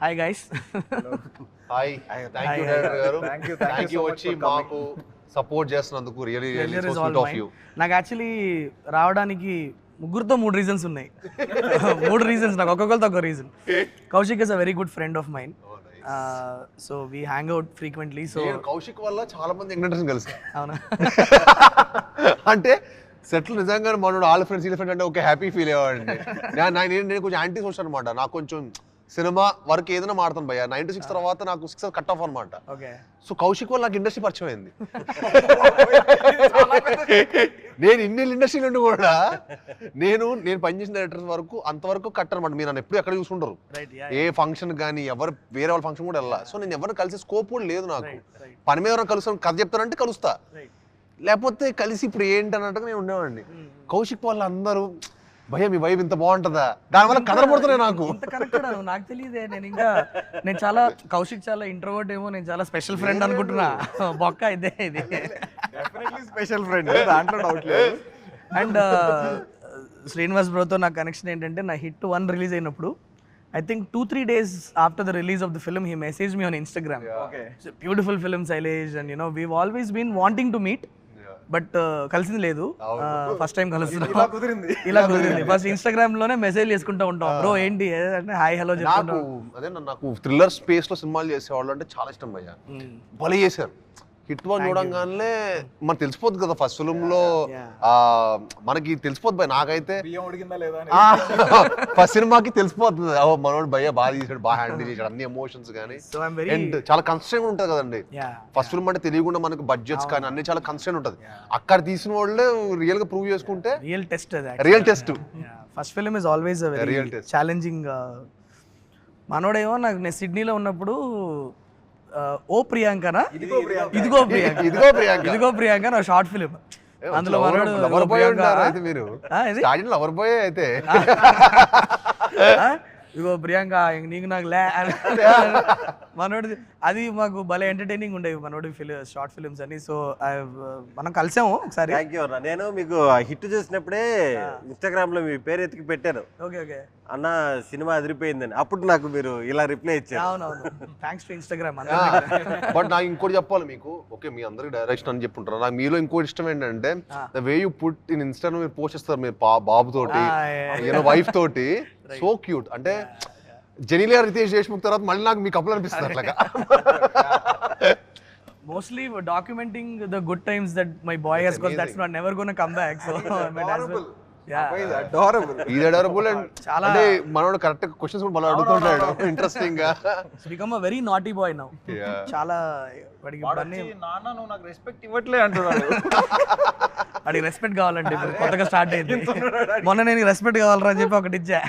Hi guys hi thank you director గారు thank you వచ్చి. మాకు సపోర్ట్ చేస్తున్నందుకు really really so sweet of you నాకు యాక్చువల్లీ రావడానికి ముగ్గురుతో మూడు రీజన్స్ ఉన్నాయి. మూడు రీజన్స్ నాకు ఒక్కొక్కరితో ఒక reason Kaushik is a very good friend of mine so we hang out frequently so Kaushik వల్ల చాలా మంది ఎంగంటర్స్ కలిసి అవునా? అంటే సెటిల్ నిజంగా మనోడు ఆల్ ఫ్రెండ్స్ వీళ్ళ ఫ్రెండ్ అంటే ఒక హ్యాపీ ఫీల్ అయ్యేవాడిని నేను నేను కొంచెం యాంటీ సోషల్ అనమాట నాకు కొంచెం సినిమా వర్క్ ఏదైనా మాడతాను భయ్య. నైన్టీ సిక్స్ తర్వాత నాకు సిక్స్ కట్ ఆఫ్ అనమాట సో కౌశిక్ వల్ల నాకు ఇండస్ట్రీ పరిచయం అయింది. నేను ఇన్ని ఇండస్ట్రీ నుండి కూడా నేను నేను పనిచేసిన డైరెక్టర్స్ వరకు అంతవరకు కట్ అనమాట మీరు నన్ను ఎప్పుడు ఎక్కడ చూసుకుంటారు ఏ ఫంక్షన్ కానీ ఎవరు వేరే వాళ్ళ ఫంక్షన్ కూడా వెళ్ళా. సో నేను ఎవరిని కలిసే స్కోప్ కూడా లేదు నాకు. పని మీద ఎవరైనా కలుస్తాను కథ చెప్తానంటే కలుస్తా. లేకపోతే కలిసి ఇప్పుడు ఏంటి అన్నట్టుగా నేను ఉండేవాడిని. కౌశిక్ వాళ్ళు అందరూ భయ మీ వైబ్ ఇంత బాగుంటుందా? దానివల్ల కథలు పడుతున్నాయి నాకు. నాకు తెలియదే. నేను ఇంకా నేను చాలా కౌశిక్ చాలా ఇంట్రోవర్ట్ ఏమో నేను చాలా స్పెషల్ ఫ్రెండ్ అనుకుంటున్నా. బొక్క ఇదే ఇది. స్పెషల్ ఫ్రెండ్ దాంట్లో డౌట్ లేదు. అండ్ శ్రీనివాస్ బ్రోతో నా కనెక్షన్ ఏంటంటే నా హిట్ వన్ రిలీజ్ అయినప్పుడు I think two three days after the release of the film he message me on Instagram beautiful film Sailesh and you know we always been wanting to meet but కలిసింది లేదు. First time కలుస్తున్నాం. కుదిరింది. ఇలా కుదిరింది. First ఇన్స్టాగ్రామ్లోనే message చేసుకుంటూ ఉంటాం. Bro ఏంటి? అంటే హాయ్ హలో చెప్పుకుంటాం. అదే నాకు థ్రిల్లర్ స్పేస్లో సినిమాలు చేసేవాళ్ళు అంటే చాలా ఇష్టం భయ్య. భలే చేశారు. హిట్ వన్ చూడంగానే మనకు తెలిసిపోద్ది కదా ఫస్ట్ ఫిల్మ్లో మనకి తెలిసిపోద్ది భయ నాకైతే ఫస్ట్ సినిమాకి తెలిసిపోతుంది ఓ మనోడు భయ్య బాగా చేశాడు బాగా హ్యాండిల్ చేశాడు అన్ని ఎమోషన్స్ కానీ అండ్ చాలా కన్స్ట్రెంట్ ఉంటుంది కదండి. యా ఫస్ట్ ఫిల్మ్ అంటే తెలియకుండా మనకు బడ్జెట్స్ కానీ అన్ని చాలా కన్స్ట్రెంట్ ఉంటుంది. అక్కడ తీసిన వాళ్ళే రియల్గా ప్రూవ్ చేసుకుంటే రియల్ టెస్ట్ అది real test first film is always. Challenging మనోడేమో నాకు నేను సిడ్నీలో ఉన్నప్పుడు ఓ ప్రియాంకనా? ఇదిగో ప్రియాంక. ఇదిగో ప్రియాంక. ఇదిగో ప్రియాంక. ఇదిగో ప్రియాంక నా షార్ట్ ఫిల్మ్ అందులో మనోడు లవర్ బాయ్ ఉంటారు అయితే మీరు? స్టార్టింగ్ లవర్ బాయ్ అయితే. ఆ? ఇదిగో ప్రియాంక ఇంక నీకు నాకు లే మనోడు అది మాకు భలే ఎంటర్టైనింగ్ ఉండేవి మనోడి ఫిల్ షార్ట్ ఫిల్మ్స్ అని. సో మనం కలిసాము ఒకసారి. థ్యాంక్ యూ అన్న. నేను మీకు హిట్ చేసినప్పుడే ఇన్స్టాగ్రామ్లో మీ పేరు ఎతికి పెట్టాను. Okay okay. అన్న సినిమా అదిరిపోయిందని. అప్పుడు నాకు మీరు ఇలా రిప్లై ఇచ్చారు. అవునవును. థ్యాంక్స్ టు ఇన్స్టాగ్రామ్ బట్ నాకు ఇంకోటి చెప్పాలి మీకు. ఓకే మీ అందరికి డైరెక్షన్ అని చెప్పుంటారు. నాకు మీలో ఇంకోటి ఇష్టం ఏంటంటే. The way you put in insta మీరు పోస్ట్ చేస్తారు మీరు పా- బాబు తోటి వైఫ్ తోటి. సో క్యూట్ అంటే జెనిలియా రితేష్ దేశ్ముఖ్ తర్వాత మళ్ళీ నాకు మీ కప్పులు అనిపిస్తుంది అట్లాగా mostly documenting the good times that my boy has got. That's not never gonna come back. So I might as well. Yeah. Adorable ఇది అడరబుల్ అండ్ చాలా- అంటే మనోడు కరెక్ట్ క్వశ్చన్స్ కూడా మళ్ళీ అడుగుతుంటాడు ఇంట్రెస్టింగ్గా a very naughty boy now. Yeah. చాలా వాడికి నాన్న నువ్వు నాకు రెస్పెక్ట్ ఇవ్వట్లే అంటున్నాడు. వాడికి రెస్పెక్ట్ కావాలంటే ఇప్పుడు కొత్తగా స్టార్ట్ అయింది. మొన్న నేను రెస్పెక్ట్ కావాలరా అని చెప్పి ఒకటి ఇచ్చా.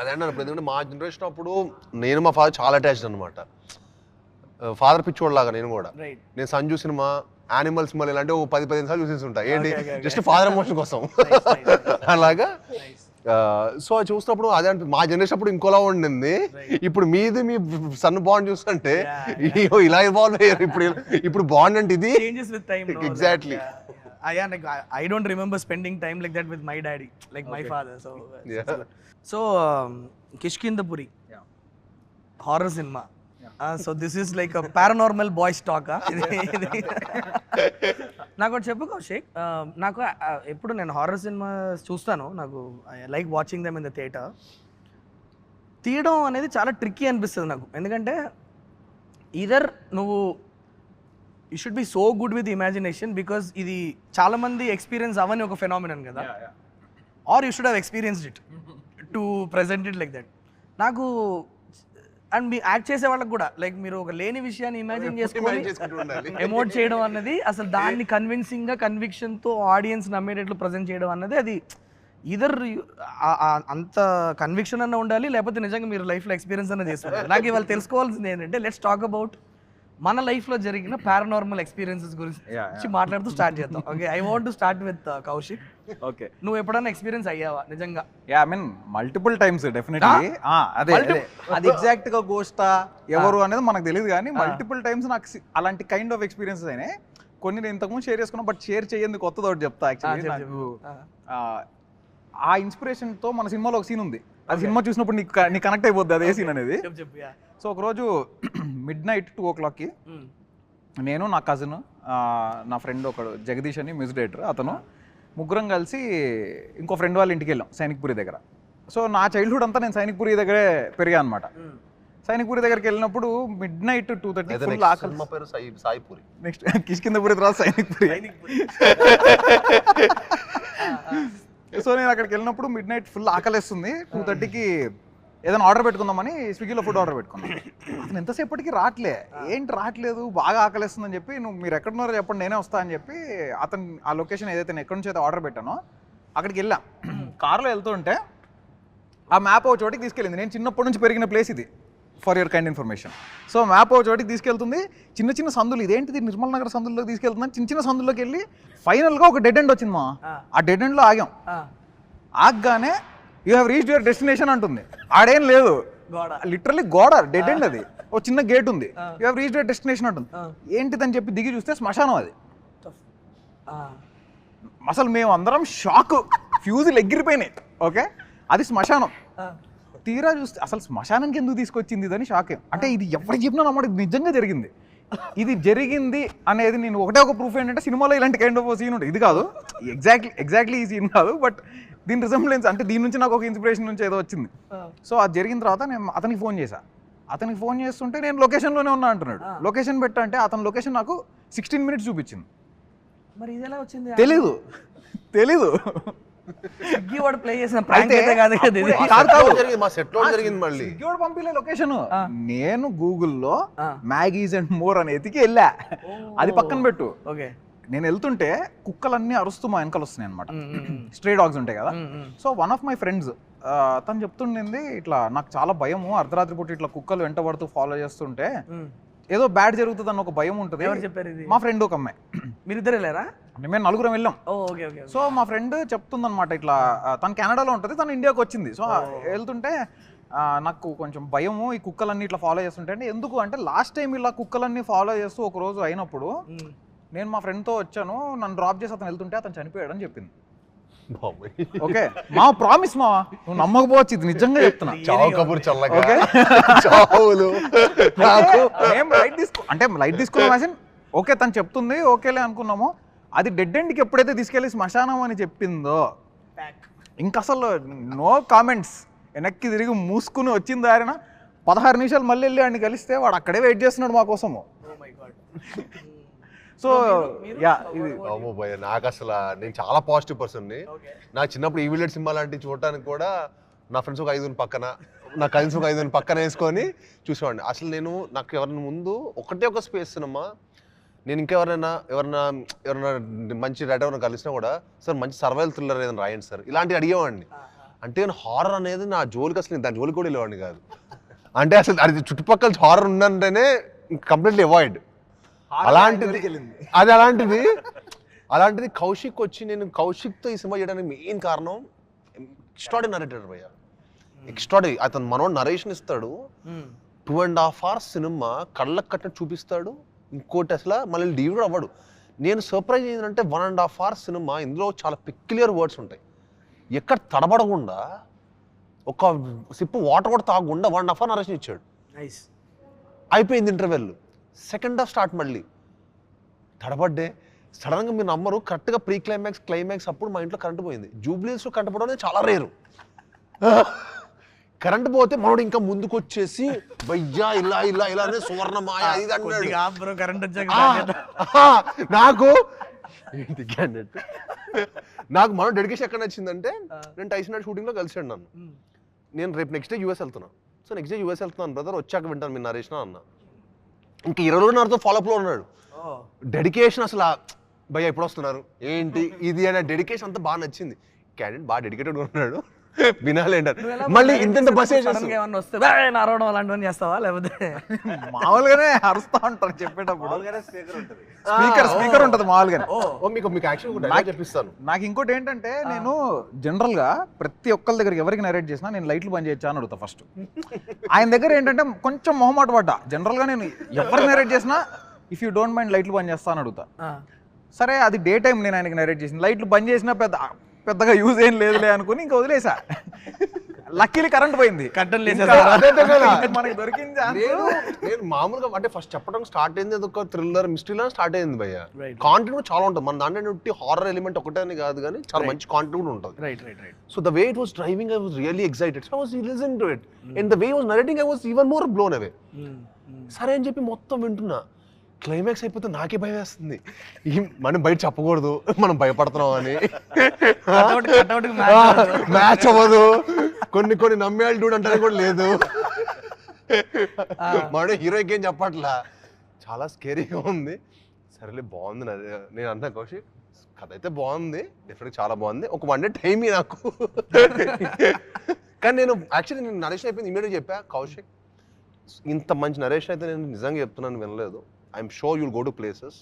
అదే అన్నాను ఇప్పుడు ఎందుకంటే మా జనరేషన్ అప్పుడు నేను మా ఫాదర్ చాలా అటాచ్డ్ అనమాట ఫాదర్ పిచ్చోడ్ లాగా నేను కూడా. రైట్ నేను సంజు సినిమా యానిమల్స్ మళ్ళీ ఇలాంటి ఒక పది పదిహేను సార్లు చూసేసి ఉంటాయి ఏంటి. జస్ట్ ఫాదర్ ఎమోషన్ కోసం. అలాగా? సో అది చూసినప్పుడు అదే అంటే మా జనరేషన్ అప్పుడు ఇంకోలా ఉండింది. ఇప్పుడు మీది మీ సన్ బాండ్ చూస్తుంటే ఇలా ఇవాల్వ్ అయ్యారు. ఇప్పుడు ఇప్పుడు బాండ్ అంటే ఇది చేంజెస్ విత్ టైం Exactly. అయ్యా నాకు I don't remember spending time like that with my daddy like my father so Yeah. So Kishkindhapuri Yeah. Horror cinema so this is like paranormal boy stack నాకు ఒకటి చెప్పు కౌశిక్. నాకు ఎప్పుడు నేను horror cinema చూస్తాను. నాకు I like watching them in the theatre తీయడం అనేది చాలా ట్రిక్కీ అనిపిస్తుంది నాకు. ఎందుకంటే ఈధర్ నువ్వు you should be so good with imagination because ఇది చాలా మంది ఎక్స్పీరియన్స్ అవని ఒక ఫెనామినన్ కదా. Or you should have experienced it to present it like that నాకు అండ్ మీ యాక్ట్ చేసే వాళ్ళకి కూడా లైక్ మీరు ఒక లేని విషయాన్ని ఇమాజిన్ చేసుకొని. ఎమోట్ చేయడం అన్నది అసలు దాన్ని కన్విన్సింగ్గా కన్విక్షన్తో ఆడియన్స్ నమ్మేటట్లు ప్రజెంట్ చేయడం అన్నది అది ఇదర్ అంత కన్విక్షన్ అన్న ఉండాలి లేకపోతే నిజంగా మీరు లైఫ్లో ఎక్స్పీరియన్స్ అన్న చేస్తున్నారు నాకు ఇవాళ తెలుసుకోవాల్సింది ఏంటంటే లెట్స్ టాక్ అబౌట్ మన లైఫ్లో జరిగిన పారానార్మల్ ఎక్స్పీరియన్సెస్ గురించి మాట్లాడుతూ స్టార్ట్ చేద్దాం. Okay I want to start with Kaushik okay నువ్వు ఎప్పుడైనా ఎక్స్పీరియన్స్ అయ్యావా? నిజంగా. Yeah I mean multiple times definitely అదే అదే. అది ఎగ్జాక్ట్గా గోస్టా ఎవరు అనేది మనకు తెలియదు కానీ మల్టిపుల్ టైమ్స్ నాకు అలాంటి కైండ్ ఆఫ్ ఎక్స్పీరియన్సెస్ అయినాయి. కొన్ని నేను ఇంతకుముందు షేర్ చేసుకున్నా బట్ షేర్ చేయండి కొత్తది ఒకటి చెప్తా యాక్చువల్లీ నాకు. ఆ. ఇన్స్పిరేషన్తో మన సినిమాలో ఒక సీన్ ఉంది. అది సినిమా చూసినప్పుడు నీకు నీకు కనెక్ట్ అయిపోద్ది అదే సీన్ అనేది. సో ఒకరోజు మిడ్ నైట్ టూ ఓ క్లాక్కి నేను నా కజిన్ నా ఫ్రెండ్ ఒకడు జగదీష్ అని మ్యూజిక్ డైరెక్టర్ అతను ముగ్గురం కలిసి ఇంకో ఫ్రెండ్ వాళ్ళ ఇంటికి వెళ్ళాం సైనిక్పురి దగ్గర. సో నా చైల్డ్హుడ్ అంతా నేను సైనిక్పురి దగ్గరే పెరిగా అనమాట సైనిక్పురి దగ్గరికి వెళ్ళినప్పుడు midnight two thirty full ఆకలి పేరు సాయిపూరి. నెక్స్ట్ కిష్కిందపురి తర్వాత సైనిక్పురి. సో నేను అక్కడికి వెళ్ళినప్పుడు మిడ్ నైట్ ఫుల్ ఆకలేస్తుంది. టూ థర్టీకి ఏదైనా ఆర్డర్ పెట్టుకుందామని స్విగ్గీలో ఫుడ్ ఆర్డర్ పెట్టుకున్నాను అతను ఎంతసేపటికి రావట్లే ఏంటి రావట్లేదు బాగా ఆకలేస్తుందని చెప్పి నువ్వు మీరు ఎక్కడున్నారో చెప్పండి నేనే వస్తా అని చెప్పి అతను ఆ లొకేషన్ ఏదైతే నేను ఎక్కడి నుంచి అయితే ఆర్డర్ పెట్టానో అక్కడికి వెళ్ళాం. కార్లో వెళ్తుంటే ఆ మ్యాప్ ఒక చోటికి తీసుకెళ్ళింది. నేను చిన్నప్పటి నుంచి పెరిగిన ప్లేస్ ఇది. For your kind information. So map ఒక చోటికి తీసుకెళ్తుంది. చిన్న చిన్న సందులు ఇదేంటిది? నిర్మల్ నగర్ సందుల్లోకి తీసుకెళ్తుంది చిన్న చిన్న సందుల్లోకి వెళ్ళి ఫైనల్గా ఒక డెడ్ ఎండ్ వచ్చింది మా ఆ. డెడ్ ఎండ్లో ఆగాం. ఆగగానే you have reach your destination అంటుంది. ఆడేం లేదు. గోడ. లిటరల్లీ గోడ డెడ్ ఎండ్ అది. ఓ చిన్న గేట్ ఉంది. You have reach your destination అంటుంది. ఏంటిదని చెప్పి దిగి చూస్తే శ్మశానం అది. అసలు మేము అందరం షాక్ ఫ్యూజులు ఎగిరిపోయినాయి. ఓకే అది శ్మశానం. తీరా చూస్తే అసలు శ్మశానానికి ఎందుకు తీసుకొచ్చింది ఇదని షాక్ అంటే ఇది ఎవరికి చెప్పినా నమ్మడం నిజంగా జరిగింది. ఇది జరిగింది అనేది నేను ఒకటే ఒక ప్రూఫ్ ఏంటంటే సినిమాలో ఇలాంటి కైండ్ ఆఫ్ సీన్ ఉంటుంది. ఇది కాదు ఎగ్జాక్ట్లీ ఎగ్జాక్ట్లీ ఈ సీన్ కాదు బట్ దీని రిజంబ్లెన్స్ అంటే దీని నుంచి నాకు ఒక ఇన్స్పిరేషన్ నుంచి ఏదో వచ్చింది. సో అది జరిగిన తర్వాత నేను అతనికి ఫోన్ చేశా. అతనికి ఫోన్ చేస్తుంటే నేను లొకేషన్లోనే ఉన్నా అంటున్నాడు. లొకేషన్ పెట్టంటే అతని లొకేషన్ నాకు సిక్స్టీన్ మినిట్స్ చూపించింది. మరి ఇది ఎలా వచ్చింది? తెలీదు. తెలీదు. స్విగ్గీ వాడు ప్లే చేసిన ప్రాంక్ అయితే అయితే కాదు కదా ఇది. అప్పుడే- కాదు, కాదు. జరిగింది మా సెట్లో జరిగింది మళ్ళీ. స్విగ్గీ పంపిలే లొకేషన్ నేను గూగుల్లో. మ్యాగీస్ అండ్ మోర్ అని ఎతికి వెళ్ళా. అది పక్కన పెట్టు. ఓకే. నేను వెళ్తుంటే కుక్కలన్నీ అరుస్తూ మా వెనకాల వస్తున్నాయి అనమాట స్ట్రే డాగ్స్ ఉంటాయి కదా. So one of my friends తను చెప్తుండింది ఇట్లా నాకు చాలా భయము అర్ధరాత్రి పూట ఇట్లా కుక్కలు వెంట పడుతూ ఫాలో చేస్తుంటే ఏదో బ్యాడ్ జరుగుతుంది అన్న ఒక భయం ఉంటుంది. ఎవరు చెప్పారు ఇది? మా ఫ్రెండ్ ఒక అమ్మాయి. మీరిద్దరు వెళ్ళారా? మేము నలుగురం వెళ్ళాం. ఓ ఓకే ఓకే సో మా ఫ్రెండ్ చెప్తుందన్నమాట ఇట్లా తను కెనడాలో ఉంటుంది తను ఇండియాకి వచ్చింది. సో వెళ్తుంటే నాకు కొంచెం భయము ఈ కుక్కలన్నీ ఇట్లా ఫాలో చేస్తుంటే అంటే ఎందుకు అంటే లాస్ట్ టైం ఇలా కుక్కలన్నీ ఫాలో చేస్తూ ఒక రోజు అయినప్పుడు నేను మా ఫ్రెండ్తో వచ్చాను నన్ను డ్రాప్ చేసి అతను వెళ్తుంటే అతను చనిపోయాడని చెప్పింది. బాబోయ్. ఓకే. మా ప్రామిస్ మా నువ్వు నమ్మకపోవచ్చు ఇది నిజంగా చెప్తున్నా. చావు కబుర్ చల్లగా. ఓకే. చావులు. నాకు మేము లైట్ తీసుకో అంటే లైట్ తీసుకున్నాం ఓకే తను చెప్తుంది ఓకేలే అనుకున్నాము. అది డెడ్ ఎండ్కి ఎప్పుడైతే తీసుకెళ్ళి శ్మశానం అని చెప్పిందో ఇంక అసలు నో కామెంట్స్ వెనక్కి తిరిగి మూసుకుని వచ్చిన దారిన పదహారు నిమిషాలు మళ్ళీ వెళ్ళి వాడిని కలిస్తే వాడు అక్కడే వెయిట్ చేస్తున్నాడు మా కోసము. సో యా ఇది అమ్మో భయ నాకు అసలు నేను చాలా పాజిటివ్ పర్సన్ని. నా చిన్నప్పుడు ఈవిలెట్ సినిమా లాంటివి చూడటానికి కూడా నా ఫ్రెండ్స్ ఒక ఐదుగురు పక్కన నా కజిన్స్ ఒక ఐదుగురు పక్కన వేసుకొని చూసేవాడిని. అసలు నేను నాకు ఎవరైనా ముందు ఒకటే ఒక స్పేస్ సినిమా నేను ఇంకెవరైనా ఎవరైనా ఎవరైనా మంచి రైటర్ ఎవరైనా కలిసినా కూడా సార్ మంచి సర్వైవల్ థ్రిల్లర్ ఏదైనా రాయండి సార్. ఇలాంటివి అడిగేవాడిని. అంటే నేను హారర్ అనేది నా జోలికి అసలు నేను దాని జోలికి కూడా వెళ్ళేవాడిని కాదు. అంటే అసలు అది చుట్టుపక్కల హారర్ ఉందంటేనే కంప్లీట్లీ అవాయిడ్ అలాంటిది అది అలాంటిది అలాంటిది కౌశిక్ వచ్చి నేను కౌశిక్తో ఈ సినిమా చేయడానికి మెయిన్ కారణం ఎక్స్ట్రాడీ నరేటర్ భయ్య. ఎక్స్ట్రాడీ అతను మనోడు నరేషన్ ఇస్తాడు. Two and half hours cinema కళ్ళకు కట్టినట్టు చూపిస్తాడు. ఇంకోటి అసలు మళ్ళీ డీవ్ కూడా అవ్వడు. నేను సర్ప్రైజ్ ఏంటంటే one and half hours cinema ఇందులో చాలా పిక్యులియర్ వర్డ్స్ ఉంటాయి. ఎక్కడ తడబడకుండా ఒక సిప్పు వాటర్ కూడా తాగకుండా one and half hour narration ఇచ్చాడు. నైస్ అయిపోయింది ఇంటర్వెల్ సెకండ్ హాఫ్ స్టార్ట్ మళ్ళీ. తడబడ్డే. సడన్గా మీరు నమ్మరు కరెక్ట్గా ప్రీ క్లైమాక్స్ క్లైమాక్స్ అప్పుడు మా ఇంట్లో కరెంట్ పోయింది. జూబ్లీస్లో కరెంట్ పోవడం చాలా రేరు కరెంట్ పోతే మనోడు ఇంకా ముందుకు వచ్చేసి భయ్యా ఇలా ఇలా ఇలా అనే సువర్ణ మాయ ఇది అన్నాడు. కరెంట్ వచ్చాక నాకు అన్నట్టు నాకు మన డెడికేషన్ ఎక్కడ నచ్చిందంటే నేను టైసన్ నాట్ షూటింగ్లో కలిసాడు నన్ను. నేను రేపు నెక్స్ట్ డే యూఎస్ వెళ్తున్నా. సో నెక్స్ట్ డే యూఎస్ వెళ్తున్నాను బ్రదర్ వచ్చాక వింటాను మీరు నరేషన్ అన్న. ఇంకా ఇరవై రోజులు నాతో ఫాలోఅప్లో ఉన్నాడు. డెడికేషన్ అసలు భయ్య ఎప్పుడు వస్తున్నారు. ఏంటి? ఇది అనే డెడికేషన్ అంతా బాగా నచ్చింది. క్యాండిడేట్ బాగా డెడికేటెడ్ ఉన్నాడు. వినాలేంటారు మళ్ళీ ఇంత బస్ సడన్గా ఏమన్నా వస్తే "బే, నరవడం అలాంటివన్నీ చేస్తావా? లేకపోతే మామూలుగానే అరుస్తా ఉంటారు చెప్పేటప్పుడు. మామూలుగానే స్పీకర్ ఉంటుంది. స్పీకర్ స్పీకర్ ఉంటుంది మామూలుగానే. ఓ మీకు మీకు చెప్పిస్తాను. నాకు ఇంకోటి ఏంటంటే నేను జనరల్గా ప్రతి ఒక్కరి దగ్గరికి ఎవరికి నరేట్ చేసినా నేను లైట్లు బంద్ చేయొచ్చా అని అడుగుతా ఫస్ట్ ఆయన దగ్గర ఏంటంటే కొంచెం మొహమాట పడ్డా. జనరల్గా నేను ఎవరికి నరేట్ చేసినా ఇఫ్ యూ డోంట్ మైండ్ లైట్లు బంద్ చేస్తా అని అడుగుతా. సరే అది డే టైం నేను ఆయనకి నరేట్ చేసిన లైట్లు బంద్ చేసినా పెద్ద పెద్దగా యూజ్ ఏం లేదులే అనుకుని ఇంకా వదిలేసా. లక్కీలీ కరెంట్ పోయింది. కట్టలు. అదే కదా. మనకి దొరికింది నేను నేను మామూలుగా అంటే ఫస్ట్ చెప్పడం స్టార్ట్ అయింది అది ఒక థ్రిల్లర్ మిస్టరీలో స్టార్ట్ అయింది భయ్య. Right. కాంటెంట్ కూడా చాలా ఉంటుంది. మన దాంట్లో హారర్ ఎలిమెంట్ ఒకటే అని కాదు కానీ చాలా మంచి కాంటెంట్ కూడా ఉంటుంది. Right right right so the way it was driving I was really excited so I was listen to it and the way was narrating I was even more blown away సరే అని చెప్పి మొత్తం వింటున్నా. Climax అయిపోతే నాకే భయం వేస్తుంది. ఈ- మనం బయట చెప్పకూడదు మనం భయపడుతున్నాం అని. మ్యాచ్ అవ్వదు. కొన్ని కొన్ని నమ్మేయాలి డూడ్ అంటే కూడా లేదు. మనం హీరోకి ఏం చెప్పట్లా? చాలా స్కేరీగా ఉంది. సరేలే బాగుంది నాది. నేను అన్నా కౌశిక్ కథ అయితే బాగుంది. డెఫినెట్ చాలా బాగుంది. ఒక వన్ డే టైం నాకు. కానీ నేను యాక్చువల్లీ నేను నరేషన్ అయిపోయింది ఇమీడియట్ చెప్పా. కౌశిక్ ఇంత మంచి నరేషన్ అయితే నేను నిజంగా చెప్తున్నాను వినలేదు. I'm sure you'll go to places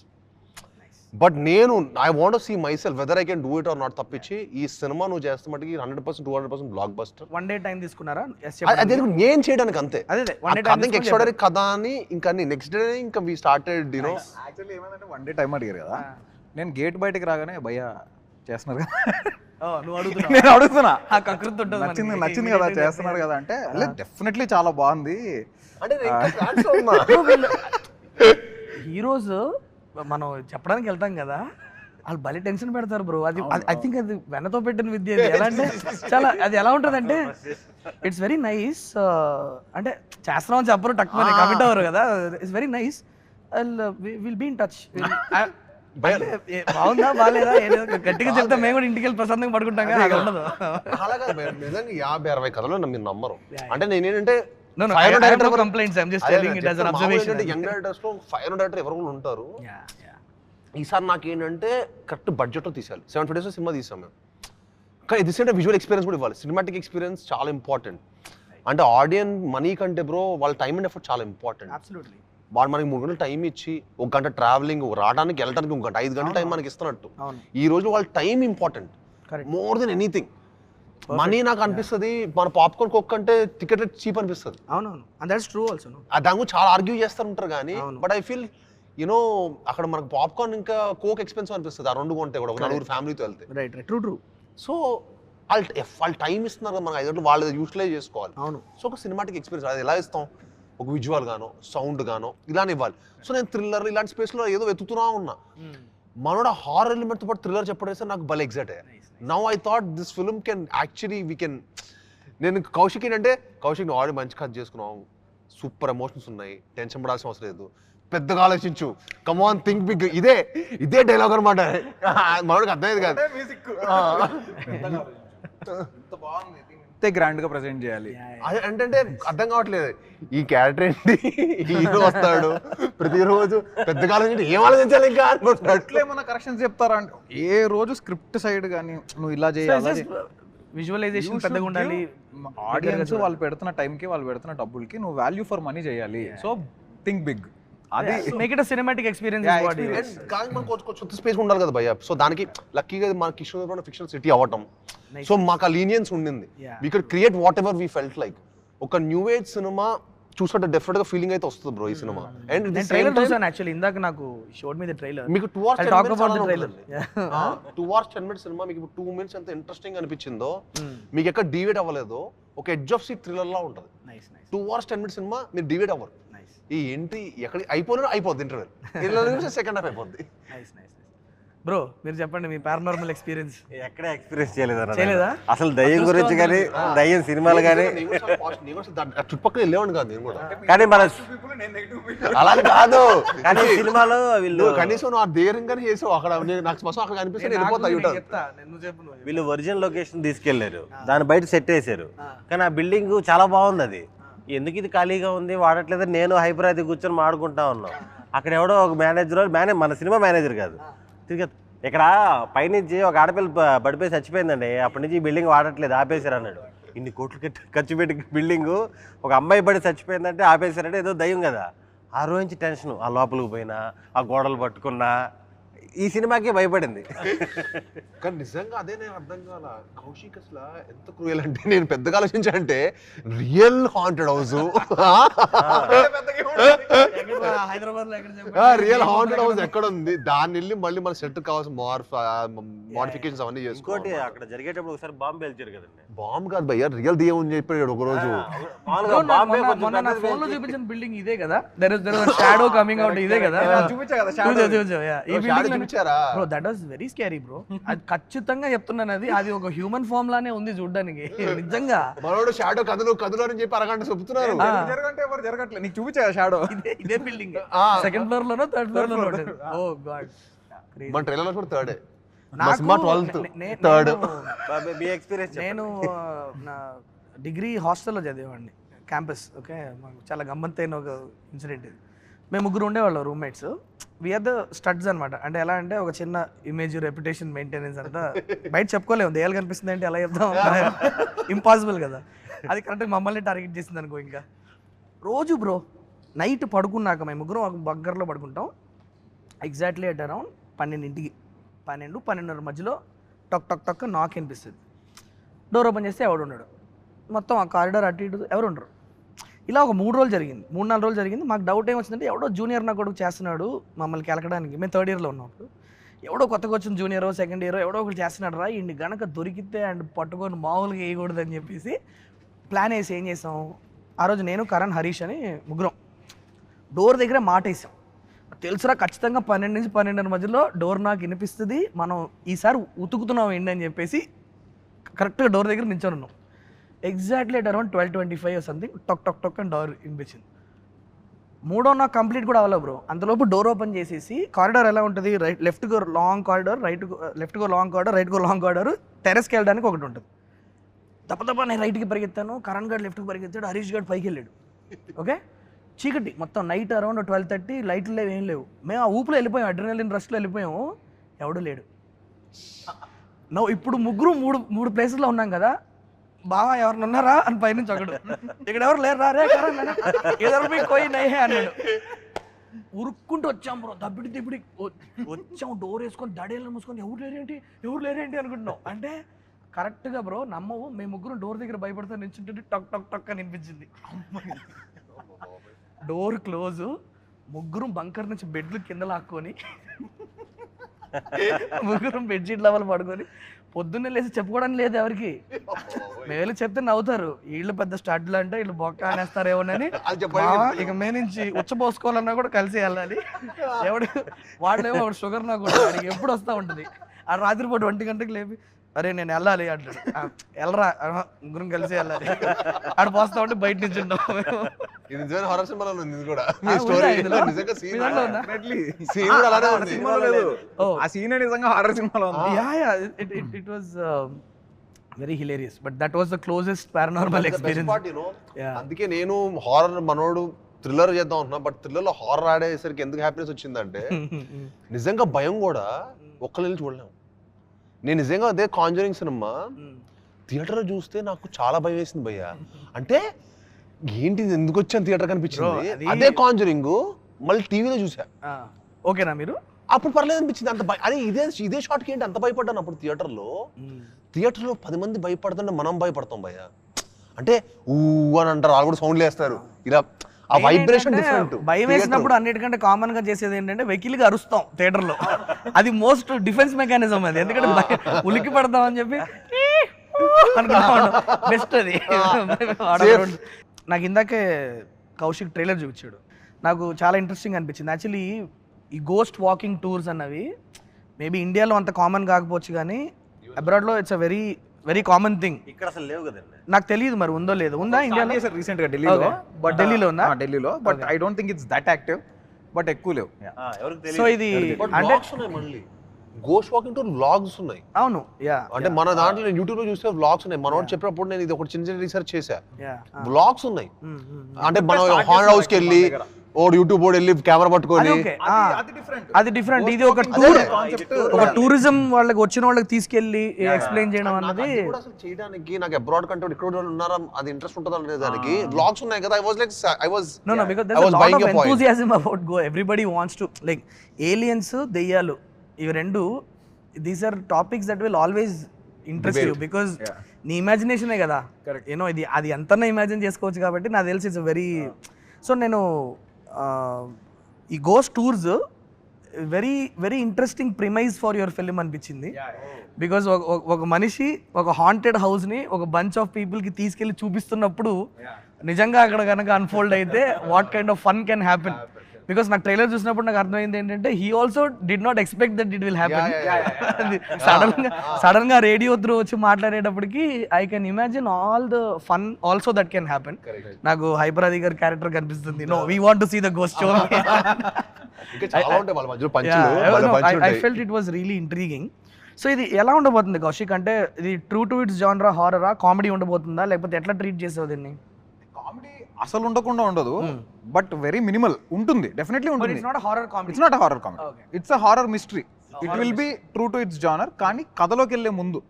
but నేను I want see myself whether I can do it or not తప్పించి ఈ సినిమా నువ్వు చేస్తే మటుకి hundred percent two hundred percent blockbuster one day time తీసుకున్నారా అదే నేను చేయడానికి అంతే. అదే ఇంకా ఎక్స్ట్రాడరీ కథ అని ఇంకా నెక్స్ట్ డే ఇంకా we started you know actually ఏమైందంటే వన్ డే టైం అడిగారు కదా. నేను గేట్ బయటికి రాగానే భయ్య చేస్తున్నారు కదా. నేను అడుగుతున్నా. నచ్చింది. నచ్చింది కదా చేస్తున్నారు కదా అంటే డెఫినెట్లీ చాలా బాగుంది. అంటే హీరోస్ మనం చెప్పడానికి వెళ్తాం కదా వాళ్ళు భలే టెన్షన్ పెడతారు బ్రో అది ఐ థింక్ అది వెన్నతో పెట్టిన విద్య అది ఎలా అంటే చాలా అది ఎలా ఉంటుంది అంటే ఇట్స్ వెరీ నైస్ అంటే చేస్తున్నాం చెప్పరు తక్కువ కమిట్ అవ్వరు కదా. It's very nice will be in touch. బాగుందా బాగాలేదా గట్టిగా చెప్తే మేము కూడా ఇంటికి వెళ్ళి ప్రశాంతంగా పడుకుంటాం కదా అలా ఉండదు. అలా కాదు భయ్యా, నిజంగా యాభై అరవై కథలు మీరు నమ్మరు. అంటే నేనేంటంటే I have director no ఎవరు- అదే telling నేను it as an చెప్తున్నా, మామూలుగా observation. ఏంటంటే యంగ్ డైరెక్టర్స్లో ఫైర్ డైరెక్టర్ ఎవరు ఉంటారు. ఈసారి నాకేంటంటే కరెక్ట్ బడ్జెట్లో తీసాలి సెవెన్ డేస్ సినిమా తీసాం మేము. కానీ ఇది అంటే విజువల్ ఎక్స్పీరియన్స్ కూడా ఇవ్వాలి. సినిమాటిక్ ఎక్స్పీరియన్స్ చాలా ఇంపార్టెంట్ అంటే ఆడియన్ మనీ కంటే బ్రో వాళ్ళ టైం అండ్ ఎఫర్ట్ చాలా ఇంపార్టెంట్. వాడు మనకి మూడు గంటలు టైం ఇచ్చి ఒక గంట ట్రావెలింగ్ రావడానికి వెళ్ళడానికి ఒక గంట ఐదు గంటల టైం మనకి ఇస్తున్నట్టు. ఈ రోజు వాళ్ళ time important. More than anything money నాకు అనిపిస్తుంది మన పాప్కార్న్ కుక్ అంటే టికెట్ చీప్ అనిపిస్తుంది. అవునవును. అండ్ దట్స్ ట్రూ ఆల్సో దాని గురించి చాలా ఆర్గ్యూ చేస్తూ ఉంటారు కానీ. బట్ ఐ ఫీల్ యునో అక్కడ మనకు పాప్కార్న్ ఇంకా కోక్ ఎక్స్పెన్సివ్ అనిపిస్తుంది. ఆ రెండు కొంటే కూడా ఒక నలుగురు ఫ్యామిలీతో వెళ్తే. Right right true true so వాళ్ళు వాళ్ళు టైం ఇస్తున్నారు కదా మనకి ఐదు గంటలు వాళ్ళు యూటిలైజ్ చేసుకోవాలి. అవును. సో ఒక సినిమాటిక్ ఎక్స్పీరియన్స్ అది ఎలా ఇస్తాం? ఒక విజువల్ గానో సౌండ్ గానో ఇలానే ఇవ్వాలి. సో నేను థ్రిల్లర్ ఇలాంటి స్పేస్లో ఏదో వెతుకుతున్నా ఉన్నా. మనోడ హారర్ ఎలిమెంట్తో పాటు థ్రిల్లర్ చెప్పడేస్తే నాకు భలే ఎగ్జైట్ అయ్యా. Now I thought this film can actually we can నేను కౌశిక్ ఏంటంటే కౌశిక్ నువ్వు ఆల్రెడీ మంచి కథ చేసుకున్నావు. సూపర్ ఎమోషన్స్ ఉన్నాయి. టెన్షన్ పడాల్సిన అవసరం లేదు. పెద్దగా ఆలోచించు. కమాన్ థింక్ బిగ్ ఇదే ఇదే డైలాగ్ అనమాట మనోడికి అర్థమయ్యేది కాదు. ఇంతే గ్రాండ్గా ప్రెజెంట్ చేయాలి. అదే అంటే అర్థం కావట్లేదు. ఈ క్యారెక్టర్ ఏంటి? హీరో వస్తాడు. ప్రతిరోజు పెద్దగా ఆలోచించి ఏం ఆలోచించాలి ఇంకా? అట్లా ఏమన్నా కరెక్షన్స్ చెప్తారా? అంటే ఏ రోజు స్క్రిప్ట్ సైడ్ కానీ నువ్వు ఇలా చేయాలి? విజువలైజేషన్ పెద్దగా ఉండాలి. ఆడియన్స్ వాళ్ళు పెడుతున్న టైంకి వాళ్ళు పెడుతున్న డబ్బులకి నువ్వు వాల్యూ ఫర్ మనీ చేయాలి. సో థింక్ బిగ్ అది మేక్ ఇట్ సినిమాటిక్ ఎక్స్పీరియన్స్ కానీ మనకు కొంచెం కొంచెం స్పేస్ ఉండాలి కదా భయ్య. సో దానికి లక్కీగా మన కిషోర్ ఫిక్షన్ సిటీ అవ్వటం. సో మాకు ఆ లీనియన్స్ ఉండింది. We could create whatever we felt like ఒక న్యూ ఏజ్ సినిమా చూసినట్టు డెఫినెట్గా ఫీలింగ్ అయితే వస్తుంది బ్రో ఈ సినిమా అండ్ నేను ట్రైలర్ చూసాను యాక్చువల్లీ ఇందాక నాకు షోడ్ మీద ట్రైలర్ మీకు two hours I'll talk about the trailer. Two hours ten minutes cinema మీకు టూ మినిట్స్ ఎంత ఇంట్రెస్టింగ్ అనిపించిందో మీకు ఎక్కడ డివేట్ అవ్వలేదో ఒక ఎడ్జ్ ఆఫ్ సీట్ థ్రిల్లర్ లా ఉంటుంది. Nice nice two hours ten minutes cinema మీరు డివేట్ అవ్వరు. ఈ ఏంటి ఎక్కడ అయిపోయినా అయిపోద్ది ఇంటర్వెల్ ఇరవై నిమిషం సెకండ్ హాఫ్ అయిపోద్ది. నైస్ నైస్ బ్రో మీరు చెప్పండి మీ పారానార్మల్ ఎక్స్పీరియన్స్ ఎక్కడ ఎక్స్పీరియన్స్ చేయలేదు చేయలేదా? అసలు దయ్యం గురించి కానీ దయ్యం సినిమాలు కానీ. చుట్టుపక్కల వెళ్ళేవాడిని కాదు నేను కూడా. కానీ మన అలా కాదు. కానీ సినిమాలో వీళ్ళు కనీసం నువ్వు ఆ ధైర్యంగానే చేసావు. అక్కడ నాకు స్పష్టం అక్కడ కనిపిస్తే వెళ్ళిపోతా వీళ్ళు ఒరిజినల్ లొకేషన్ తీసుకెళ్ళారు దాని బయట సెట్ వేసారు కానీ ఆ బిల్డింగ్ చాలా బాగుంది అది. ఎందుకు ఇది ఖాళీగా ఉంది? వాడట్లేదు? నేను హైపర్ అయితే కూర్చొని మాడుకుంటా ఉన్నాం. అక్కడ ఎవడో ఒక మేనేజర్ మేనే మన సినిమా మేనేజర్ కాదు. తిరిగి ఇక్కడ పైనుంచి ఒక ఆడపిల్ల పడిపోయి చచ్చిపోయిందండి. అప్పటి నుంచి ఈ బిల్డింగ్ వాడట్లేదు. ఆపేశారు అన్నాడు. ఇన్ని కోట్లు కట్టి- ఖర్చు పెట్టి బిల్డింగ్ ఒక అమ్మాయి పడి చచ్చిపోయిందంటే ఆపేశారంటే ఏదో దయ్యం కదా. ఆ రోజు నుంచి టెన్షన్ ఆ లోపలికి పోయినా ఆ గోడలు పట్టుకున్నా ఈ సినిమాకి భయపడింది. కానీ నిజంగా అదే నేను అర్థం కాల. కౌశిక్ అసలు ఎంత క్రూయల్ అంటే నేను పెద్దగా ఆలోచించానంటే real haunted house real haunted house ఎక్కడ ఉంది దాన్ని వెళ్ళి మళ్ళీ మన సెట్ కావాల్సిన మార్ఫ్ మోడిఫికేషన్స్ అవన్నీ చేసుకోండి అక్కడ జరిగేటప్పుడు ఒకసారి బాంబు పేల్చారు కదండి. బాంబ్ కాదు భయ్య రియల్ దియ్యం అని చెప్పాడు ఒక రోజు చూపించిన బిల్డింగ్ ఇదే కదా. There is there is shadow coming out ఇదే కదా. చూపించా కదా. చూసా, yeah. ఈ shadow building bro that was very scary bro అది ఖచ్చితంగా చెప్తున్నాను అది. అది ఒక హ్యూమన్ ఫామ్ లానే ఉంది చూడడానికి. నిజంగా. మనోడు షాడో కదులు కదులు అని చెప్పి అరగంట చెప్తున్నారు. జరగంటే ఎవరు జరగట్లేదు. నీకు చూపించా షాడో ఇదే ఇదే బిల్డింగ్ ఆ. సెకండ్ ఫ్లోర్ లోనో థర్డ్ ఫ్లోర్ లోనో ఓ గాడ్ మన ట్రైలర్లో కూడా థర్డ్ థర్డ్ నేను- నా డిగ్రీ హాస్టల్లో చదివేవాడిని. క్యాంపస్ ఓకే చాలా గమ్మత్తైన ఒక ఇన్సిడెంట్ ఇది. మేము ముగ్గురు ఉండేవాళ్ళం రూమ్మేట్స్ వీఆర్ ద స్టడ్స్ అనమాట అంటే ఎలా అంటే ఒక చిన్న ఇమేజ్ రెప్యుటేషన్ మెయింటెనెన్స్ అంతా బయట చెప్పుకోలేము. దేయాలు కనిపిస్తుంది అంటే ఎలా చెప్తాం ఇంపాసిబుల్ కదా. అది కరెక్ట్గా మమ్మల్ని టార్గెట్ చేసింది అనుకో ఇంకా. రోజు బ్రో నైట్ పడుకున్నాక మేము ముగ్గురం ఒక బగ్గర్లో పడుకుంటాం. ఎగ్జాక్ట్లీ అట్ అరౌండ్ పన్నెండింటికి. పన్నెండు పన్నెండున్నర మధ్యలో టక్ టక్ టక్ నాక్ అనిపిస్తుంది డోర్ ఓపెన్ చేస్తే ఎవడు ఉండడు మొత్తం ఆ కారిడార్ అటు ఇటు ఎవరు ఉండరు ఇలా ఒక మూడు రోజులు జరిగింది. మూడు నాలుగు రోజులు జరిగింది. మాకు డౌట్ ఏమొచ్చిందంటే ఎవడో జూనియర్ నా కొడుకు చేస్తున్నాడు మమ్మల్ని కెలకడానికి. మేము థర్డ్ ఇయర్లో ఉన్నప్పుడు ఎవడో కొత్తగా వచ్చిన జూనియర్ సెకండ్ ఇయర్ ఎవడో ఒకటి చేస్తున్నాడు రా ఇండి గనక దొరికితే అండ్ పట్టుకొని మామూలుగా వేయకూడదు అని చెప్పేసి ప్లాన్ వేసి ఏం చేసాం? ఆ రోజు నేను కరణ్ హరీష్ అని ముగ్గురం డోర్ దగ్గర మాట వేసాం తెలుసురా ఖచ్చితంగా పన్నెండు నుంచి పన్నెండున్నర మధ్యలో డోర్ నాకు వినిపిస్తుంది. మనం ఈసారి ఉతుకుతున్నాం ఏంటి అని చెప్పేసి కరెక్ట్గా డోర్ దగ్గర నించొని ఉన్నాం. Exactly at around twelve twenty five something టక్ టక్ టక్ అండ్ డోర్ వినిపించింది మూడో నాకు కంప్లీట్ కూడా అవ్వలేదు బ్రో అంతలోపు డోర్ ఓపెన్ చేసేసి కారిడార్ ఎలా ఉంటుంది? Right left go long corridor right left go long corridor right go long corridor టెరెస్కి వెళ్ళడానికి ఒకటి ఉంటుంది. తప్ప తప్ప నేను రైట్కి పరిగెత్తాను కరణ్ గడ్ లెఫ్ట్కి పరిగెత్తాడు హరీష్ గడ్ పైకి వెళ్ళాడు. ఓకే చీకటి మొత్తం నైట్ అరౌండ్ ట్వెల్వ్ థర్టీ లైట్లు లేవు ఏం లేవు. మేము ఆ ఊపులో వెళ్ళిపోయాం అడ్రినలిన్ రష్లో వెళ్ళిపోయాము ఎవడు లేడు. నో ఇప్పుడు ముగ్గురు మూడు మూడు ప్లేసెస్లో ఉన్నాం కదా బావా ఎవరిని ఉన్నారా? అని పైనుంచి ఒకడు. ఇక్కడ ఎవరు లేరు రే కరణ్ అన్న. ఎదరు మీ కోయి నయ్యే అన్నాడు. ఉరుక్కుంటూ వచ్చాం బ్రో. దబ్బిడి దిబ్బిడి వచ్చాం. డోర్ వేసుకొని దడేళ్ళని మూసుకొని ఎవరు లేరేంటి? ఎవరు లేరేంటి? అనుకుంటున్నాం. అంటే కరెక్ట్గా బ్రో నమ్మవు. మేము ముగ్గురు డోర్ దగ్గర భయపడితే నిల్చుంటుంటే టక్ టక్ టక్ అని అనిపించింది. Door close. ముగ్గురు బంకర్ నుంచి బెడ్లు కింద లాక్కొని ముగ్గురం బెడ్షీట్ లెవెల్ పడుకొని పొద్దున్నే లేచి చెప్పుకోవడానికి లేదు ఎవరికి. మేలు చెప్తే నవ్వుతారు. వీళ్ళు పెద్ద స్టడ్లు అంటే వీళ్ళు బొక్క అనేస్తారేమోనని ఇక మే నుంచి ఉచ్చపోసుకోవాలన్నా కూడా కలిసి వెళ్ళాలి. ఎవడు వాడేమో షుగర్ నాకు కూడా ఎప్పుడు వస్తూ ఉంటుంది. ఆ రాత్రిపూట ఒంటి గంటకి లేపి అరే నేను వెళ్ళాలి అంటాడు. "ఆ, వెళ్ళరా ముగ్గురం కలిసి వెళ్ళాలి. ఆడ పోస్తా ఉంటే బయట నుంచి ఇది నిజమైన హారర్ సినిమాలో ఉంది ఇది కూడా. ఆ, మీ ఉందా స్టోరీ ఇందులో? నిజంగా మీ సీన్ దాంట్లో ఉందా? సీన్ కూడా అలానే ఉంది. సినిమాలో లేదు. ఓ. ఆ సీన్ నిజంగా హారర్ సినిమాలో ఉంది. Yeah yeah it it it was very hilarious but that was the closest paranormal experience. అందుకే నేను హారర్ మనోడు థ్రిల్లర్ చేద్దాం అనుకున్నా బట్ థ్రిల్లర్లో హారర్ ఆడేసరికి ఎందుకు హ్యాపీనెస్ వచ్చిందంటే నిజంగా భయం కూడా ఒక్కళ్ళు చూడలేము. నేను నిజంగా అదే కాంజరింగ్ సినిమా థియేటర్లో చూస్తే నాకు చాలా భయం వేసింది భయ్య. అంటే ఏంటి ఎందుకు వచ్చాను థియేటర్ కనిపించింది? అది- అదే కాంజరింగ్ మళ్ళీ టీవీలో చూసా ఓకేనా మీరు? అప్పుడు పర్లేదు అనిపించింది అంత భయ- అరే ఇదే ఇదే షాట్కి ఏంటి అంత భయపడ్డాను అప్పుడు థియేటర్లో థియేటర్లో పది మంది భయపడుతుంటే మనం భయపడతాం భయ్య. అంటే ఊ అని అంటారు వాళ్ళు కూడా సౌండ్లు వేస్తారు. ఇలా ఆ వైబ్రేషన్ డిఫరెంట్ భయం వేసినప్పుడు అన్నిటికంటే కామన్గా చేసేది ఏంటంటే వెకిలిగా అరుస్తాం థియేటర్లో అది మోస్ట్ డిఫెన్స్ మెకానిజం అది. ఎందుకంటే ఉలిక్కి పడతాం అని చెప్పి బెస్ట్ అది. నాకు ఇందాకే కౌశిక్ ట్రైలర్ చూపించాడు. నాకు చాలా ఇంట్రెస్టింగ్ అనిపించింది. యాక్చువల్లీ ఈ గోస్ట్ వాకింగ్ టూర్స్ అన్నవి మేబీ ఇండియాలో అంత కామన్ కాకపోవచ్చు కానీ అబ్రాడ్లో it's a very very common thing ఇక్కడ అసలు లేవు కదండి. నాకు తెలియదు మరి ఉందో లేదో? ఉందా ఇండియాలో? రీసెంట్గా ఢిల్లీలో. బట్ ఢిల్లీలో ఉందా? ఢిల్లీలో. But I don't think it's that active but ఎక్కువ లేవు. సో ఇది అంటే గోస్ట్ వాకింగ్ టూర్ వ్లాగ్స్ ఉన్నాయి. అవును. యా అంటే మన దాంట్లో నేను యూట్యూబ్లో చూస్తే వ్లాగ్స్ ఉన్నాయి. మనోడు చెప్పినప్పుడు నేను ఇది ఒకటి చిన్న చిన్న రీసెర్చ్ చేశా. వ్లాగ్స్ ఉన్నాయి. Hmm, అంటే మనం హాండ్ హౌస్కి వెళ్ళి మన దగ్గర. ఓ యూట్యూబ్ ఓడి వెళ్ళి కెమెరా అది పట్టుకొని అది- డిఫరెంట్ ఇది ఒక టూర్ ఒక టూరిజం వాళ్ళకి వచ్చిన వాళ్ళకి తీసుకెళ్ళి ఎక్స్ప్లెయిన్ చేయడం అన్నది అది కూడా అసలు చేయడానికి నాకు అబ్రాడ్ కంటే ఇక్కడ కూడా ఉన్నారా అది ఇంట్రెస్ట్ ఉంటుందా అనే దానికి వ్లాగ్స్ ఉన్నాయి కదా. I was like I was no no because I there was lot buying of. Enthusiasm about go everybody wants to like aliens దెయ్యాలు ఇవి రెండు these are topics that will always interest you. Because. నీ ఇమాజినేషనే కదా. Correct. You know ఇది అది ఎంతన్నా imagine చేసుకోవచ్చు కాబట్టి నాకు తెలిసి ఇట్స్ వెరీ సో నేను ఈ ghost tours very very interesting premise for your film అనిపించింది. బికాజ్ ఒక మనిషి ఒక హాంటెడ్ హౌస్ని ఒక బంచ్ ఆఫ్ పీపుల్కి తీసుకెళ్ళి చూపిస్తున్నప్పుడు నిజంగా అక్కడ కనుక అన్ఫోల్డ్ అయితే what kind of fun can happen because నాకు ట్రైలర్ చూసినప్పుడు నాకు అర్థమైంది ఏంటంటే he also did not expect that it will happen సడన్గా సడన్గా రేడియో త్రూ వచ్చి మాట్లాడేటప్పటికి I can imagine all the fun also that can happen నాకు హైపరాది గారి క్యారెక్టర్ కనిపిస్తుంది. No we want to see the ghost show I felt it was really intriguing so ఇది ఎలా ఉండబోతుంది కౌశిక్? అంటే ఇది ట్రూ టు ఇట్స్ జానరా హారరా కామెడీ ఉండబోతుందా? లేకపోతే ఎట్లా ట్రీట్ చేసావు దీన్ని? కామెడీ అసలు ఉండకుండా ఉండదు. But very minimal. ఉంటుంది. డెఫినెట్లీ ఉంటుంది. It's not horror comedy it's not horror comedy. It's a horror mystery it will be true to its genre కానీ కథలోకి వెళ్ళే ముందు.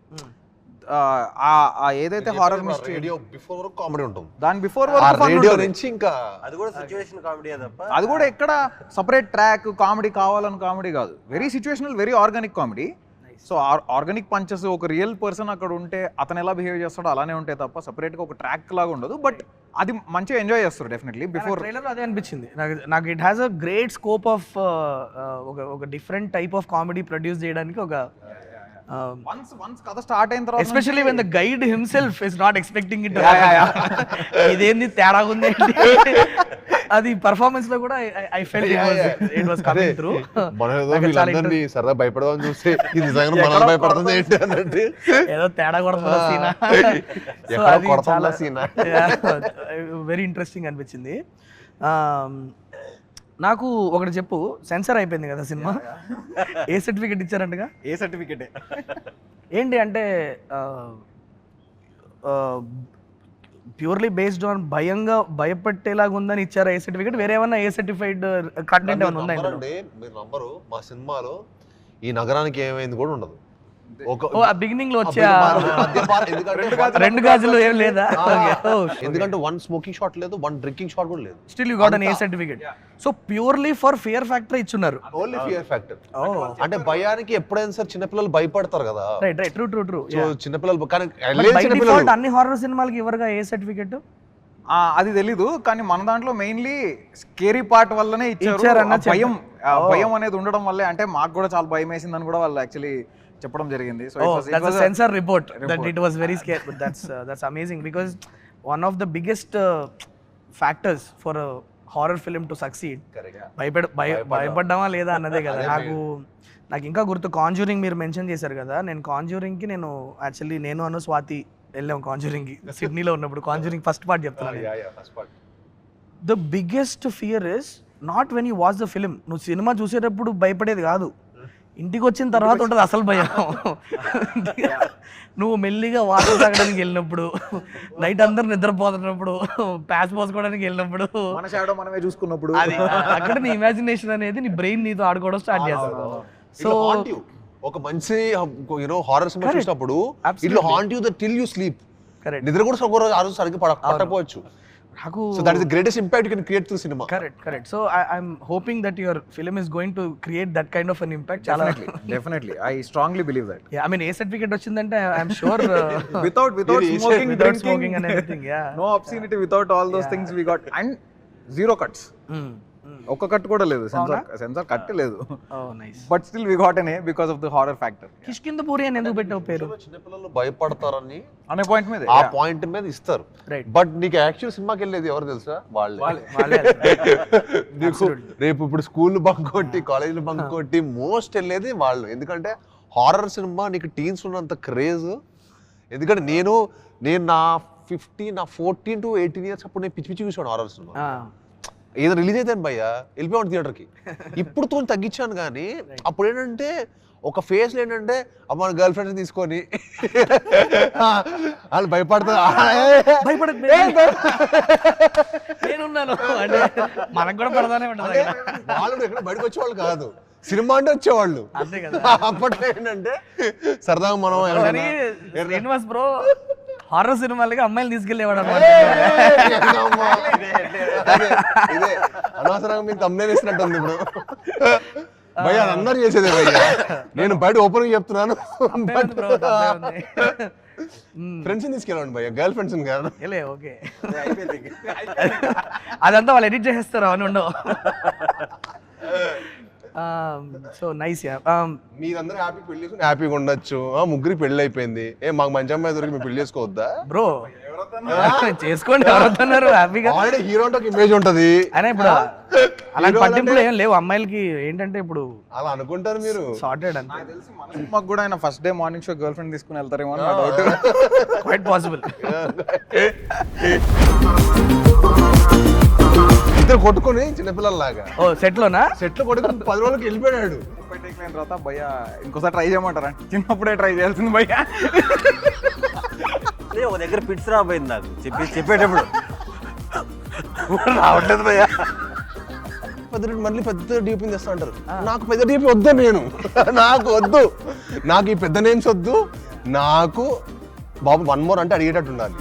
ఆ, ఆ- ఆ ఏదైతే హారర్ మిస్టరీ రేడియో బిఫోర్ వరకు కామెడీ ఉంటుంది. దాని బిఫోర్ ఆ రేడియో నుంచి ఇంకా అది కూడా సిచ్యువేషన్ కామెడీ తప్ప. అది కూడా ఎక్కడ సపరేట్ ట్రాక్ కామెడీ కావాలని కామెడీ కాదు. Very situational very organic comedy so organic punches ఒక రియల్ పర్సన్ అక్కడ ఉంటే అతను ఎలా బిహేవ్ చేస్తాడో అలానే ఉంటాయి తప్ప separate గా ఒక ట్రాక్ లాగా ఉండదు. బట్ అది మంచిగా ఎంజాయ్ చేస్తారు డెఫినెట్లీ బిఫోర్ ట్రైలర్ అదే అనిపించింది. నాకు నాకు it has a great scope of ఒక ఒక different type of comedy produce చేయడానికి ఒక వన్స్ వన్స్ కథ స్టార్ట్ అయిన తర్వాత especially when the guide himself is not expecting it ఇదేంది తేడా ఉంది? అది పర్ఫార్మెన్స్లో కూడా I felt it was coming through మన ఏదో వీళ్ళందరినీ సరదా భయపడదామని చూస్తే ఇది నిజంగా మనల్ని భయపడుతుంది ఏంటి అన్నట్టు. ఏదో తేడా కొడుతున్న సీన్? ఎక్కడో కొడుతున్న scene ఆ? వెరీ ఇంట్రెస్టింగ్ అనిపించింది. Um, నాకు ఒకటి చెప్పు సెన్సర్ అయిపోయింది కదా cinema? A certificate ఇచ్చారంటగా? A certificate? ఏంటి అంటే ప్యూర్లీ బేస్డ్ ఆన్ భయంగా భయపెట్టేలాగా ఉందని ఇచ్చారా ఏ సర్టిఫికేట్? వేరే ఏమన్నా ఏ సర్టిఫైడ్ కంటెంట్ ఏమైనా ఉందా మీరు నంబరు మా సినిమాలో ఈ నగరానికి ఏమైంది కూడా ఉండదు. బిగినింగ్లో వచ్చే రెండు గాజులు ఏం లేదా? Oh, ఎందుకంటే వన్ స్మోకింగ్ షాట్ లేదు వన్ డ్రింకింగ్ షాట్ కూడా లేదు. Still you got an A certificate so purely for fear factor ఇచ్చున్నారు. ఓన్లీ ఫియర్ ఫ్యాక్టర్ అంటే భయానికి ఎప్పుడైనా సరే చిన్నపిల్లలు భయపడతారు కదా. Right right true true true so చిన్నపిల్లలు కానీ అన్ని హారర్ సినిమాలకి ఇవ్వరుగా ఏ సర్టిఫికేట్ అది తెలీదు కానీ మన దాంట్లో మెయిన్లీ స్కేరీ పార్ట్ వల్లనే ఇచ్చారు. భయం Oh. భయం అనేది ఉండడం వల్లే అంటే మాకు కూడా చాలా భయం వేసిందని కూడా వాళ్ళు యాక్చువల్లీ చెప్పడం జరిగింది. So that it was very scary. But that's uh, that's amazing because one of the biggest uh, factors for a horror film to succeed. భయపడ భయ భయపడ్డామా లేదా అన్నదే కదా. నాకు నాకు ఇంకా గుర్తు కాంజూరింగ్ మీరు మెన్షన్ చేశారు కదా. నేను కాంజూరింగ్కి నేను యాక్చువల్లీ నేను అను స్వాతి వెళ్ళాం కాంజూరింగ్కి సిడ్నీలో ఉన్నప్పుడు కాంజూరింగ్ ఫస్ట్ పార్ట్ చెప్తున్నాను the biggest fear is not when you watch the film నువ్వు సినిమా చూసేటప్పుడు భయపడేది కాదు. ఇంటికి వచ్చిన తర్వాత ఉంటుంది అసలు భయం. నువ్వు మెల్లిగా వాటర్ తాగడానికి వెళ్ళినప్పుడు నైట్ అందరు నిద్రపోతున్నప్పుడు ప్యాచ్ పోసుకోవడానికి వెళ్ళినప్పుడు. మనమే చూసుకున్నప్పుడు. అక్కడ నీ ఇమాజినేషన్ అనేది నీ బ్రెయిన్ నీతో ఆడుకోవడం స్టార్ట్ చేస్తాను సో ఒక మంచి యూనో హారర్ సినిమా చూసినప్పుడు it Absolutely. Haunt you the till you sleep నిద్ర కూడా ఒక రోజు ఆ రోజు సరిగ్గా పడ- పట్టకపోవచ్చు. నాకు so that is the greatest impact can create through cinema correct correct so I'm hoping that your film is going to create that kind of an impact చాలా definitely I strongly believe that I mean A certificate వచ్చిందంటే I'm sure without without smoking without smoking and everything, yeah. No obscenity without all those things we got and zero cuts ఒక్క cut కూడా లేదు. Censor censor cut లేదు. But still we got an A because of the horror factor Kishkindhapuri అని ఎందుకు పెట్టావు పేరు? చిన్నపిల్లలు భయపడతారని అనే పాయింట్ మీద ఆ పాయింట్ మీద ఇస్తారు. బట్ నీకు యాక్చువల్ సినిమాకి వెళ్ళేది ఎవరు తెలుసా? వాళ్ళే. వాళ్ళే నీకు రేపు ఇప్పుడు స్కూల్ బంక్ కొట్టి కాలేజీలు బంక్ కొట్టి మోస్ట్ వెళ్ళేది వాళ్ళు. ఎందుకంటే హారర్ సినిమా నీకు టీన్స్ ఉన్నంత క్రేజ్ ఎందుకంటే నేను నేను నా ఫిఫ్టీన్ నా ఫోర్టీన్ టు ఎయిటీన్ ఇయర్స్ అప్పుడు నేను పిచ్చి పిచ్చి చూసాను హారర్ సినిమా ఆ, ఏదో రిలీజ్ అయితే భయ్యా వెళ్ళిపోయాడు థియేటర్కి. ఇప్పుడు తో తగ్గించాను కానీ అప్పుడు ఏంటంటే ఒక ఫేస్ ఏంటంటే అమ్మ గర్ల్ ఫ్రెండ్స్ తీసుకొని వాళ్ళు భయపడతారు భయపడదు నేనున్నాను. అంటే మనకు కూడా ఉంటుంది అక్కడ వాళ్ళు కూడా ఎక్కడ బయటకు వచ్చేవాళ్ళు కాదు. సినిమా అంటే వచ్చేవాళ్ళు. అంతే కదా. అప్పట్లో ఏంటంటే సరదాగా మనం శ్రీనివాస్ బ్రో హారర్ సినిమాలకి అమ్మాయిలు తీసుకెళ్ళేవాడు అనమాట ఇదే అనవసరంగా మీకు తమ్మునే వేసినట్టుంది ఇప్పుడు. భయ్య అది అందరూ చేసేదే భయ్య. నేను బయట ఓపెన్ చెప్తున్నాను. ఫ్రెండ్స్ తీసుకెళ్ళండి భయ్య గర్ల్ ఫ్రెండ్స్ కాదు. ఓకే. అదంతా వాళ్ళు ఎడిట్ చేసేస్తారు అని ఉండవు. సో నైస్ యా మీరందరూ హ్యాపీ పెళ్ళి చేసుకుని హ్యాపీగా ఉండొచ్చు. ఆ, ముగ్గురికి పెళ్ళి అయిపోయింది. ఏ మాకు మంచి అమ్మాయి దొరికి మేము పెళ్ళి చేసుకోవద్దా? బ్రో చేసుకోండి ఎవరొద్దన్నారు హ్యాపీగా ఆల్రెడీ హీరో అంటే ఒక ఇమేజ్ ఉంటది. అయినా ఇప్పుడు అలాంటి పట్టింపులు ఏం లేవు. అమ్మాయిలకి ఏంటంటే ఇప్పుడు అలా అనుకుంటారు మీరు. సార్టెడ్ అంతే. మాకు కూడా ఆయన first day morning show girlfriend తీసుకుని వెళ్తారేమో అని నా డౌట్ క్వైట్ పాసిబుల్ ఇద్దరు కొట్టుకొని చిన్నపిల్లల్లాగా. ఓ సెట్ లోనా సెట్లు కొట్టుకొని పది రోజులకి వెళ్ళిపోయాడు. తర్వాత భయ్య ఇంకోసారి ట్రై చేయమంటారా చిన్నప్పుడే ట్రై చేయాల్సింది భయ్య లే, ఒక దగ్గర పిట్స్ రాబోయింది నాకు. చెప్పి చెప్పేటప్పుడు. రావట్లేదు భయ్యా. పెద్ద మళ్ళీ పెద్ద డీపీ తెస్తా అంటారు. నాకు పెద్ద డీపీ వద్దు నేను. నాకు వద్దు. నాకు ఈ పెద్ద నేమ్స్ వద్దు. నాకు బాబు వన్ మోర్ అంటే అడిగేటట్టు ఉండాలి.